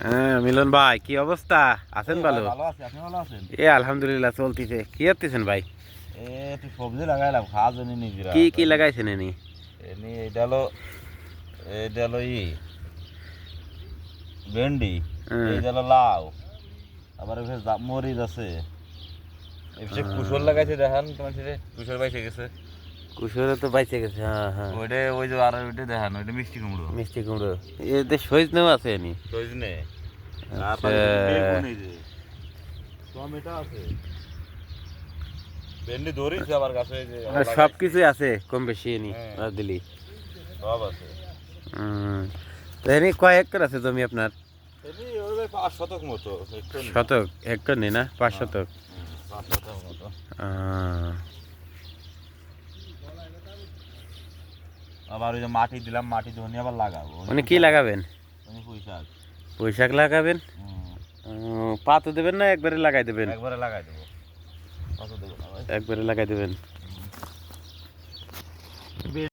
হ্যাঁ মিলন ভাই কি অবস্থা? আছেন ভালো? ভালো আছি আপনি ভালো আছেন? এ আলহামদুলিল্লাহ চলতিছে। কি করতেছেন ভাই? সবজি লাগাইলাম খাওয়ার জন্য নিজেরা কি কি লাগাইছেন এনি? এমনি এটা হলো এটা হলো ই ভেন্ডি হুম। এইটা হলো লাউ আবার মরিচ আছে। এসে কুশল লাগাইছে দেখান তোমার কুশল বাইসে গেছে। কুশোরে তো বাইচে গেছে হ্যাঁ হ্যাঁ। ওইটা ওই যে আর ওইটা দেখান ওইটা মিষ্টি কুমড়ো। মিষ্টি কুমড়ো। এতে সজনেও আছে এনি। সজনে? আচ্ছা। টমেটো আছে। ভেন্ডি ধরিছে আবার গাছে এই যে আবার সব কিছুই আছে কম বেশি এনি হ্যাঁ। আর দিলি। সব আছে। হুম। তো এনি কয় হেক্টর আছে জমি আপনার? এমনি ওই পাঁচ শতক মতো শতক হেক্টর নেই না? পাঁচ শতক। পাঁচ শতক মতো। আবার ওই যে মাটি দিলাম মাটি ধনি আবার লাগাবো। মানে কি লাগাবেন? ধনি পুঁই শাক পুঁইশাক লাগাবেন? পাতা দেবেন না একবারে লাগাই দেবেন? একবারে লাগাই দেবো। কত দেবো না একবারে লাগাই দেবেন?